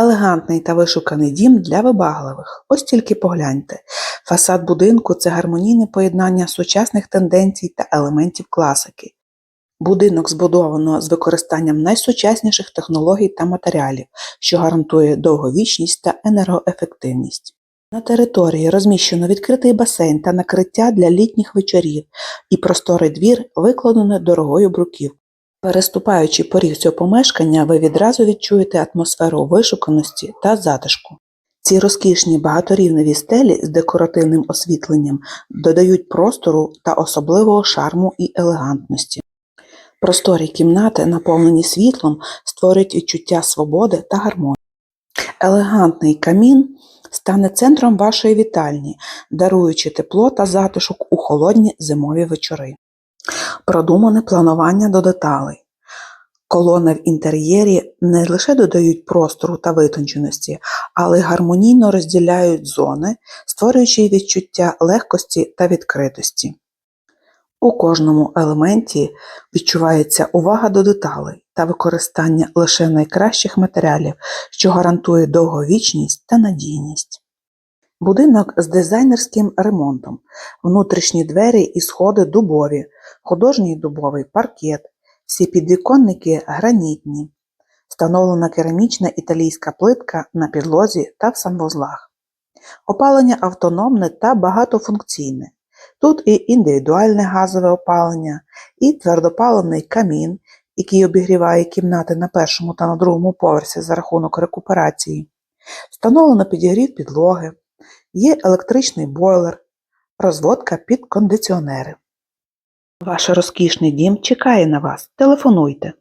Елегантний та вишуканий дім для вибагливих. Ось тільки погляньте. Фасад будинку це гармонійне поєднання сучасних тенденцій та елементів класики. Будинок збудовано з використанням найсучасніших технологій та матеріалів, що гарантує довговічність та енергоефективність. На території розміщено відкритий басейн та накриття для літніх вечорів і просторий двір викладено дорогою бруківкою. Переступаючи поріг цього помешкання, ви відразу відчуєте атмосферу вишуканості та затишку. Ці розкішні багаторівневі стелі з декоративним освітленням додають простору та особливого шарму і елегантності. Просторі кімнати, наповнені світлом, створюють відчуття свободи та гармонії. Елегантний камін стане центром вашої вітальні, даруючи тепло та затишок у холодні зимові вечори. Продумане планування до деталей. Колони в інтер'єрі не лише додають простору та витонченості, але й гармонійно розділяють зони, створюючи відчуття легкості та відкритості. У кожному елементі відчувається увага до деталей та використання лише найкращих матеріалів, що гарантує довговічність та надійність. Будинок з дизайнерським ремонтом, внутрішні двері і сходи дубові, художній дубовий паркет, всі підвіконники гранітні, встановлена керамічна італійська плитка на підлозі та в санвузлах. Опалення автономне та багатофункційне. Тут і індивідуальне газове опалення, і твердопаливний камін, який обігріває кімнати на першому та на другому поверсі за рахунок рекуперації. Встановлено підігрів підлоги, є електричний бойлер, розводка під кондиціонери. Ваш розкішний дім чекає на вас. Телефонуйте.